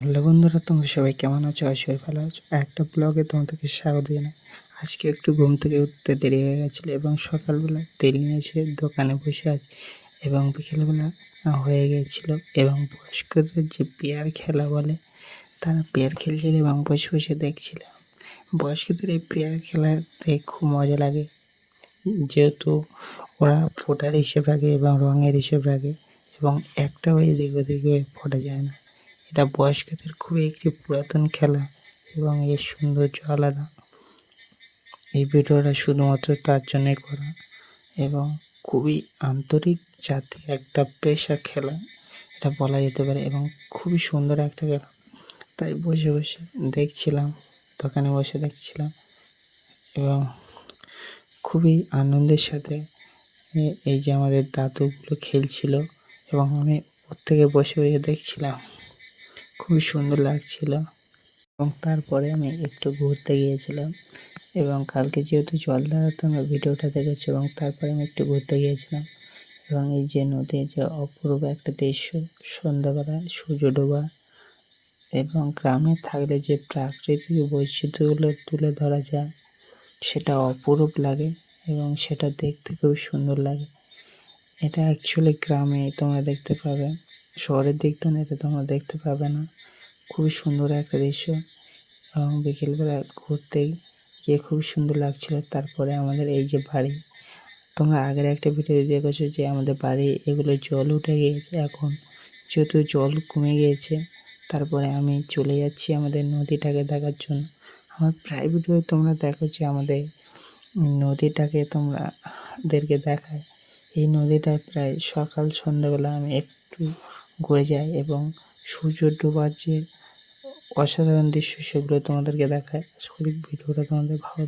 Hello বন্ধুরা, তোমরা সবাই কেমন আছো? আশীর ভালো আছো। একটা ব্লগে তোমাদেরকে স্বাগত জানাই। আজকে একটু ঘুম থেকে উঠতে দেরি হয়ে গেছিল এবং সকালবেলা তেল নিয়ে এসে দোকানে বসে আছি এবং বিকেলবেলা হয়ে গিয়েছিল এবং বয়স্কদের যে পেয়ার খেলা বলে, তারা পেয়ার খেলছিল এবং বসে বসে দেখছিল। বয়স্কদের এই পেয়ার খেলাতে খুব মজা লাগে। যেহেতু ওরা ফোটার হিসেব রাখে এবং রঙের হিসেব রাখে এবং একটাও এদিক হয়ে ফোটা যায় না। এটা বয়স্কদের খুবই একটি পুরাতন খেলা এবং এর সৌন্দর্য আলাদা। এই ভিডিওটা শুধুমাত্র তার জন্যই করা এবং খুবই আন্তরিক জাতির একটা পেশা খেলা, এটা বলা যেতে পারে, এবং খুবই সুন্দর একটা খেলা। তাই বসে বসে দেখছিলাম, দোকানে বসে দেখছিলাম এবং খুবই আনন্দের সাথে এই যে আমাদের দাদুগুলো খেলছিল এবং আমি ওর থেকে বসে বসে দেখছিলাম। খুবই সুন্দর লাগছিল। এবং তারপরে আমি একটু ঘুরতে গিয়েছিলাম। এবং কালকে যেহেতু জল দ্বারা তোমরা ভিডিওটা দেখেছ এবং তারপরে আমি একটু ঘুরতে গিয়েছিলাম। এবং এই যে নদীর যে অপূর্ব একটা দৃশ্য, সন্ধ্যাবেলা সূর্য ডোবা এবং গ্রামে থাকলে যে প্রাকৃতিক বৈচিত্র্যগুলো তুলে ধরা যায়, সেটা অপরূপ লাগে এবং সেটা দেখতে খুবই সুন্দর লাগে। এটা অ্যাকচুয়ালি গ্রামে তোমরা দেখতে পাবে। শহরের দিক তো না এটা তোমরা দেখতে পাবে না। খুবই সুন্দর একটা দৃশ্য। এবং বিকেলবেলা ঘুরতেই গিয়ে খুব সুন্দর লাগছিল। তারপরে আমাদের এই যে বাড়ি, তোমরা আগের একটা ভিডিও দেখেছ যে আমাদের বাড়ি এগুলো জল উঠে গিয়েছে। এখন যেহেতু জল কমে গিয়েছে, তারপরে আমি চলে যাচ্ছি আমাদের নদীটাকে দেখার জন্য। আমার প্রায় ভিডিও তোমরা দেখো যে আমাদের নদীটাকে তোমরা দেরকে দেখায়। এই নদীটায় প্রায় সকাল সন্ধ্যাবেলা আমি একটু ঘুরে যায় এবং সূর্য ডোবার যে অসাধারণ দৃশ্য সেগুলো তোমাদেরকে দেখায়। আশা করি ভিডিওটা তোমাদের ভালো